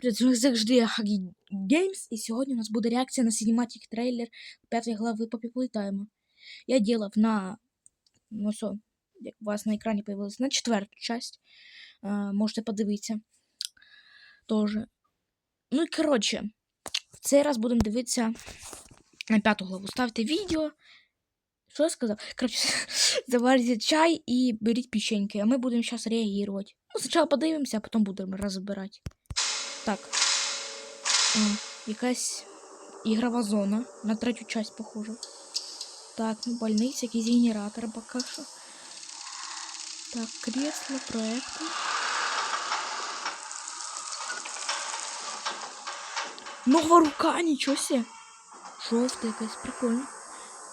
привіт! З вами завжди Хагі Геймс, і сьогодні у нас буде реакція на cinematic трейлер п'ятої глави Попіплітаємо. Я ділав на, ну все, як у вас на екрані появилось, на четверту часть. А, можете подивитися. Тоже. Ну і коротше, в цей раз будемо дивитися на п'яту главу. Ставте відео. Що я сказав? Коротше, заварите чай і беріть печеньки, а ми будемо зараз реагувати. Ну, спочатку подивимося, а потім будемо розбирати. Так. О, якась ігрова зона. На третю часть похоже. Так, ну больниця, якийсь генератор поки що. Так, кресло, проектор. Нова рука, нічого себе. Жовта якась, прикольно.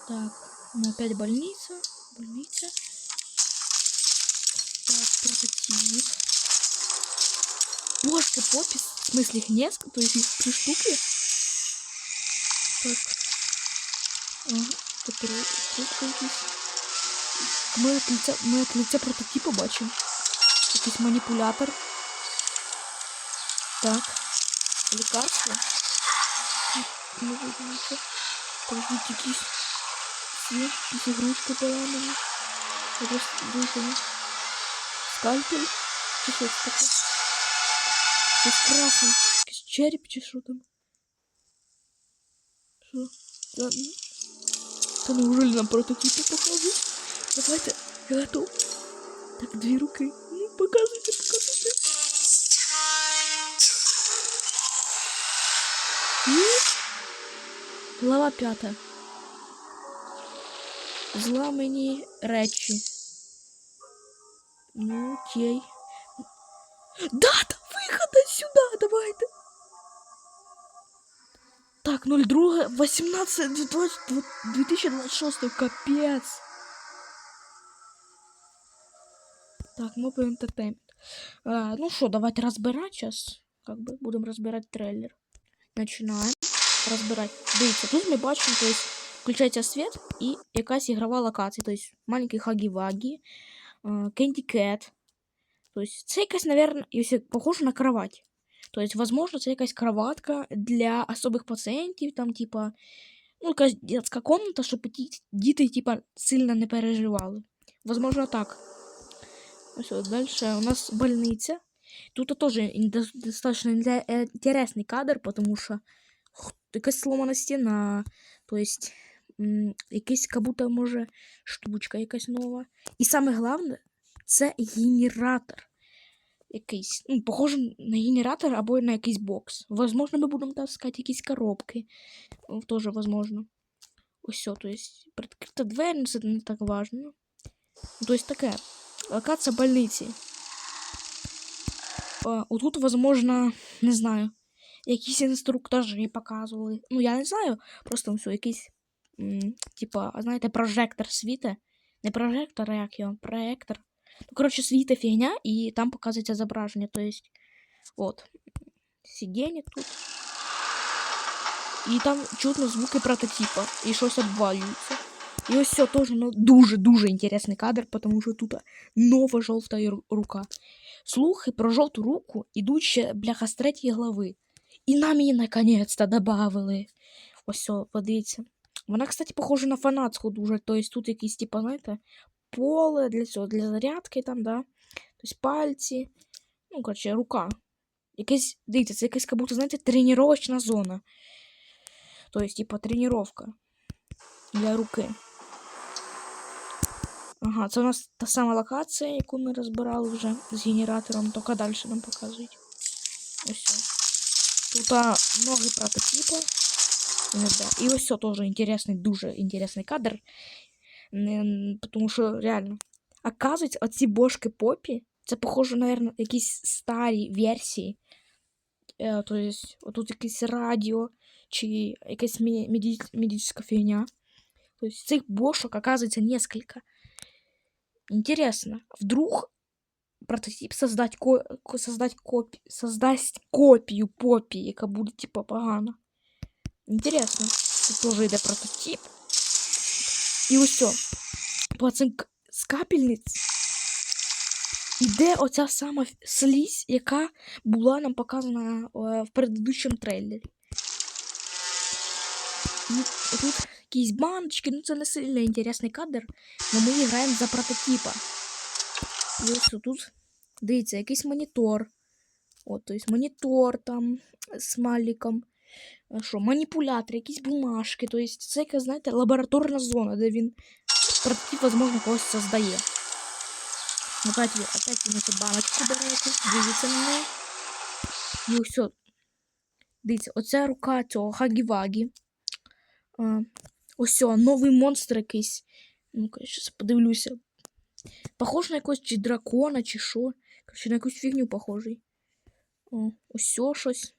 Так, ну опять больница. Больница. Так, прототип. Боже, попис В смысле, их несколько? То есть их три штуки? Так. Ага, это трубка якийсь. Ми от лиця, ми от лиця прототипа бачимо. Якийсь маніпулятор. Так. Лекарство. Не видно нічого. Подождите, якісь ці, якісь ігрушки поламані. Якось вихоні. Скальпель. Чи що це таке? Щось красне. Якийсь череп чи що там? Що? Та, ну, та неужели нам прототипи показують? Давайте, я готов. Так, дві руки. Ну, показуйте, показуйте. І... Глава п'ята. Зламані речі. Ну, окей. Дата виходу сюди, давайте. Так, 02, 18, 20, 2026, капец. Так, Mobile Entertainment. А, ну что, давайте разбирать сейчас. Как бы будем разбирать трейлер. Начинаем разбирать. Дивіться, тут ми бачимо, то есть, включається світ і якась ігрова локація. То есть, маленький Хагі-Вагі, Candy Cat. То есть, це якась, наверное, если похоже на кровать. То есть, возможно, це якась кроватка для особих пацієнтів, там, типа, ну, якась детська комната, щоб ті- діти, типа, сильно не переживали. Возможно, так. Ось от дальше у нас больниця. Тут тоже ин- дос- достаточно инте- э, интересный кадр, потому що х- якась сломана стіна, то есть м, якийсь, как будто, може, штучка якась нова. І саме головне, це генератор. Якийсь, ну, похоже на генератор або на якийсь бокс. Возможно, ми будемо таскати якісь коробки. Тоже возможно. Ось то есть, прикрита двері, ну, це не так важно. Ну, То есть таке. Локація больниці. А, отут, возможно, не знаю, якісь інструктажі показували. Ну, я не знаю, просто все, якийсь, типа, знаєте, прожектор світа. Не прожектор, а як його, проектор. Ну, коротше, світа фігня, і там показується зображення. То есть, от, сидіння тут. І там чутно звуки прототипа, і щось обвалюється. І ось все теж ну, дуже-дуже інтересний кадр, тому що тут нова жовта ру- рука. Слухи про жовту руку ідуть ще бляха з третьої глави. І нам її наконець-то добавили. Ось все, подивіться. Вона, кстати, похожа на фанатську дуже. Тобто тут якісь, типа, знаєте, поле для цього, для зарядки там, да. Тобто пальці. Ну, коротше, рука. Якась, дивіться, це якась, як будто, знаєте, тренувальна зона. Тобто, типа, тренування для руки. Ага, це у нас та сама локація, яку ми розбирали вже з генератором, тільки далі нам показують. Ось. все. Тут а, ноги прототипа. Не знаю. І ось все теж інтересний, дуже інтересний кадр. Не, тому що реально. Оказується, оці бошки попі, це похоже, наверное, якісь старі версії. Е, то есть, отут якесь радіо, чи якась меді- меді- медична фігня. То есть цих бошек оказывается несколько. Интересно, вдруг прототип создать, ко ко- создать копи создасть копію попі, яка буде типа погана. Интересно. Тут тоже йде прототип. І ось цим з капельниць іде оця сама слізь, яка була нам показана е, в предыдущому трейлері. І тут якісь баночки, ну це не сильно інтересний кадр, але ми граємо за прототипа. І ось тут, дивіться, якийсь монітор. От, тобто монітор там з маліком. Що, маніпулятор, якісь бумажки. Тобто це якась, знаєте, лабораторна зона, де він прототип, возможно, когось создає. Ну, опять, опять він цю баночку бере якусь, дивиться на неї. І все. Дивіться, оця рука цього Хагі-Вагі. Ось новий монстр якийсь. Ну-ка, я подивлюся. Похож на якогось чи дракона, чи що. Короче, на якусь фігню похожий. О, ось щось.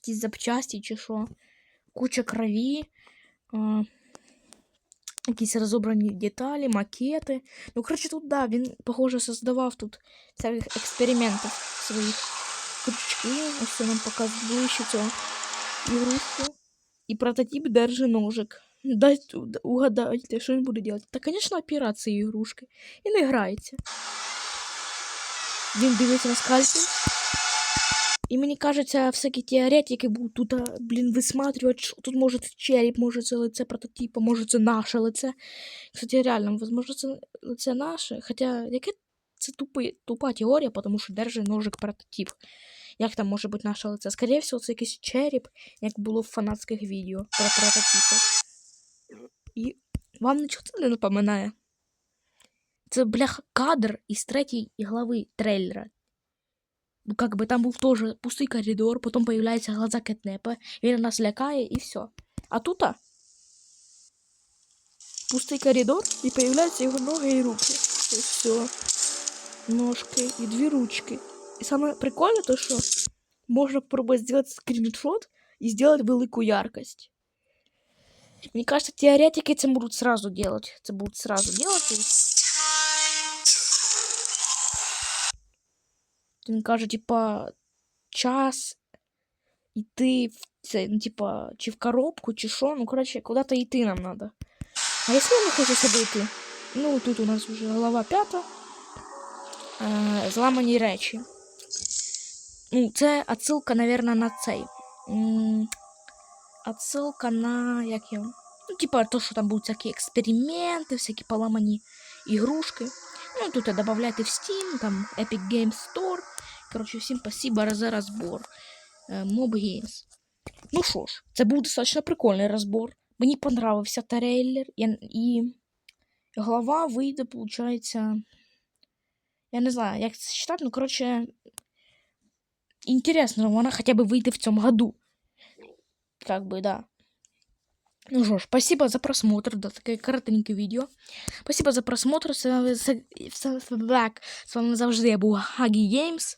Якісь запчасті, чи що. Куча крові. А, якісь розобрані деталі, макети. Ну, коротше, тут, да, він, похоже, создавав тут всяких експериментів своїх. Крючки, ось це нам показує ближче цього ігрушку. І прототип держи ножик. Дайте угадайте, що він буде робити. Та, звісно, операції ігрушки. І не грається. Він дивиться на скальпель. І мені кажеться, всякі теоретики будуть тут, а, блін, висматривати, що тут може це череп, може це лице прототипа, може це наше лице. Кстати, реально, возможно, це лице наше. Хоча, яке це тупи, тупа теорія, тому що держи ножик прототип. Як там може бути наше лице? Скоріше всього, це якийсь череп, як було в фанатських відео про прототипи. І вам нічого це не напоминає. Це, бляха, кадр із третьої глави трейлера. Ну, как бы там був теж пустий коридор, потім появляються глаза Кетнепа, він нас лякає і все. А тут а, пустий коридор, і появляються його ноги і руки. І все. Ножки і дві ручки. І саме прикольне то, що можна попробувати зробити скріншот і зробити велику яркость. Мне кажется, теоретики это будут сразу делать. Это будут сразу делать. и- Він каже, типа, час йти в це, ну, типа, чи в коробку, чи що. Ну, коротше, куди-то йти нам надо. А якщо я не хочу сюди йти? Ну, тут у нас вже глава п'ята. Е, зламані речі. Ну, це отсилка, наверное, на цей. М, Отсилка на. Як його? Ну, типа, то, що там будуть всякі експерименти, всякі поламані ігрушки. Ну, тут добавляйте в Steam, там Epic Games Store. Короче, всім спасибо за розбор. Е, Mob Games. Ну що ж, це був достатньо прикольний розбор. Мені понравився трейлер. Я, і глава вийде, получается. Я не знаю, як це читати, ну, короче, интересно, вона хоча б вийде в цьому году. Как бы, да. Ну что ж, спасибо за просмотр, да, такое коротенькое видео. Спасибо за просмотр. С вами, завжди я був Хагі Геймс.